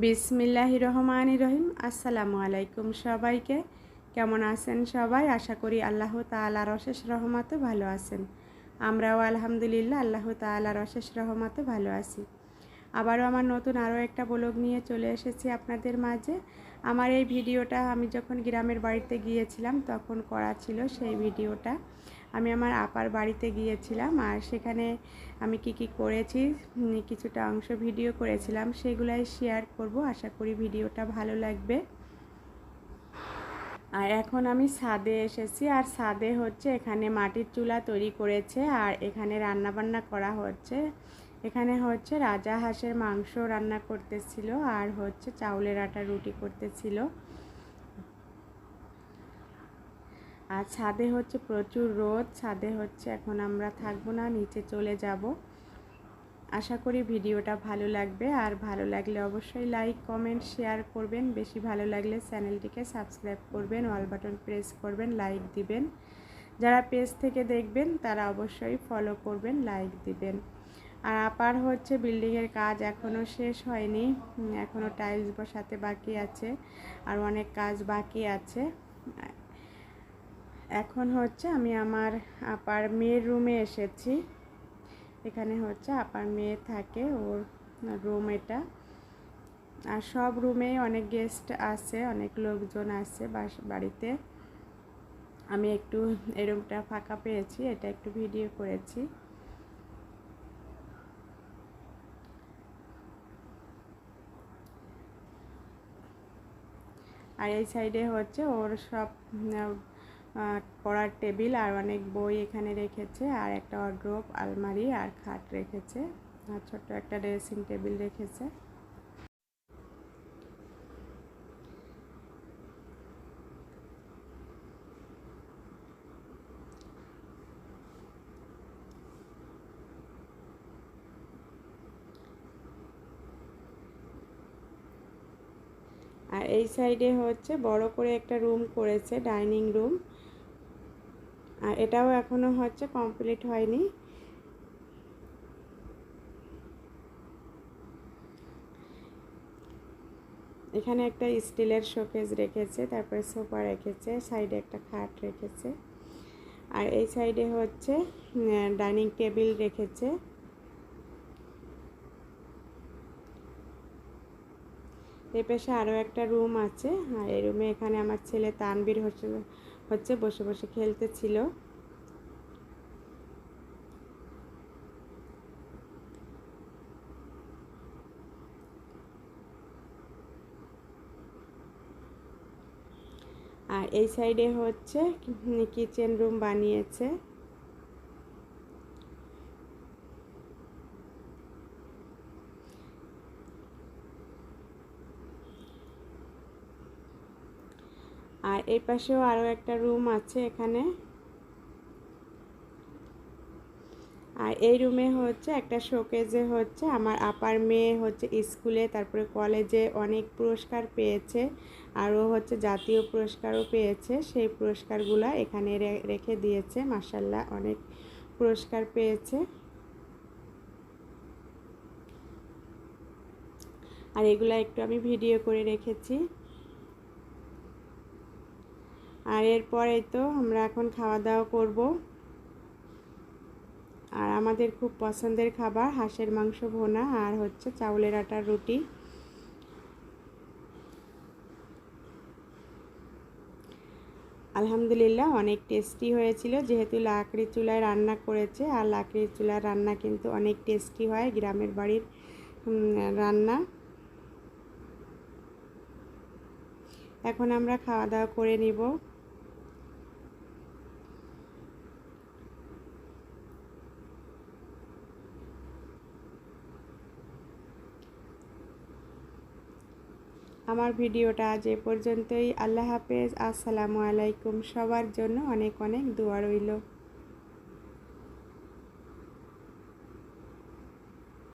বিসমিল্লাহ রহমান রহিম। আসসালামু আলাইকুম সবাইকে। কেমন আছেন সবাই? আশা করি আল্লাহ তালার অশেষ রহমতে ভালো আছেন। আমরাও আলহামদুলিল্লাহ আল্লাহ তালার অশেষ রহমতে ভালো আছি। আবারও আমার নতুন আরও একটা ব্লগ নিয়ে চলে এসেছি আপনাদের মাঝে। আমার এই ভিডিওটা আমি যখন গ্রামের বাড়িতে গিয়েছিলাম, তখন করা ছিল সেই ভিডিওটা। আমি আমার আপার বাড়িতে গিয়েছিলাম আর সেখানে আমি কি কি করেছি কিছুটা অংশ ভিডিও করেছিলাম, সেগুলাই শেয়ার করব। আশা করি ভিডিওটা ভালো লাগবে। আর এখন আমি ছাদে এসেছি আর ছাদে হচ্ছে এখানে মাটির চুলা তৈরি করেছে আর এখানে রান্না বান্না করা হচ্ছে। এখানে হচ্ছে রাজা হাঁসের মাংস রান্না করতেছিল আর হচ্ছে চাউলের আটা রুটি করতেছিল। আর ছাদে হচ্ছে প্রচুর রোদ, ছাদে হচ্ছে এখন আমরা থাকব না, নিচে চলে যাব। আশা করি ভিডিওটা ভালো লাগবে, আর ভালো লাগলে অবশ্যই লাইক, কমেন্ট, শেয়ার করবেন। বেশি ভালো লাগলে চ্যানেলটিকে সাবস্ক্রাইব করবেন, অল বাটন প্রেস করবেন, লাইক দিবেন। যারা পেজ থেকে দেখবেন, তারা অবশ্যই ফলো করবেন, লাইক দিবেন। আর আপার হচ্ছে বিল্ডিংয়ের কাজ এখনও শেষ হয়নি এখনও টাইলস বসাতে বাকি আছে, আর অনেক কাজ বাকি আছে। এখন হচ্ছে আমি আমার আপার মেয়ের রুমে এসেছি। এখানে হচ্ছে আপার মেয়ে থাকে, ওর রুম এটা। আর সব রুমেই অনেক গেস্ট আছে, অনেক লোকজন আছে বাড়িতে। আমি একটু এই রুমটা ফাঁকা পেয়েছি, এটা একটু ভিডিও করেছি। আর এই সাইডে হচ্ছে ওর সব পড়ার টেবিল আর অনেক বই এখানে রেখেছে, আর একটা অড্রপ আলমারি আর খাট রেখেছে, আর ছোট্ট একটা ড্রেসিং টেবিল রেখেছে। আর এই সাইডে হচ্ছে বড় করে একটা রুম করেছে ডাইনিং রুম আর এটাও এখনও হচ্ছে কমপ্লিট হয়নি। এখানে একটা স্টিলের শোকেস রেখেছে, তারপরে সোফা রেখেছে সাইডে একটা খাট রেখেছে। আর এই সাইডে হচ্ছে ডাইনিং টেবিল রেখেছে। এই পাশে আরও একটা রুম আছে, আর এই রুমে এখানে আমার ছেলে তানবির হচ্ছে হচ্ছে বসে বসে খেলতেছিল। আর এই সাইডে হচ্ছে কিচেন রুম বানিয়েছে। আর এই পাশেও আরও একটা রুম আছে এখানে। আর এই রুমে হচ্ছে একটা শোকেজে হচ্ছে আমার আপার মেয়ে হচ্ছে স্কুলে, তারপরে কলেজে অনেক পুরস্কার পেয়েছে। আরও হচ্ছে জাতীয় পুরস্কারও পেয়েছে। সেই পুরস্কারগুলো এখানে রেখে দিয়েছে মাসাল্লাহ অনেক পুরস্কার পেয়েছে। আর এগুলা একটু আমি ভিডিও করে রেখেছি। আর এরপরে তো আমরা এখন খাওয়া দাওয়া করব। আর আমাদের খুব পছন্দের খাবার হাঁসের মাংস ভোনা আর হচ্ছে চাউলের আটার রুটি। আলহামদুলিল্লাহ অনেক টেস্টি হয়েছিল, যেহেতু লাকড়ি চুলায় রান্না করেছে আর লাকড়ির চুলার রান্না কিন্তু অনেক টেস্টি হয় গ্রামের বাড়ির রান্না। এখন আমরা খাওয়া দাওয়া করে নিব। আমার ভিডিওটা আজ এ পর্যন্তই। আল্লাহ হাফেজ। আসসালামু আলাইকুম। সবার জন্য অনেক অনেক দোয়া রইল।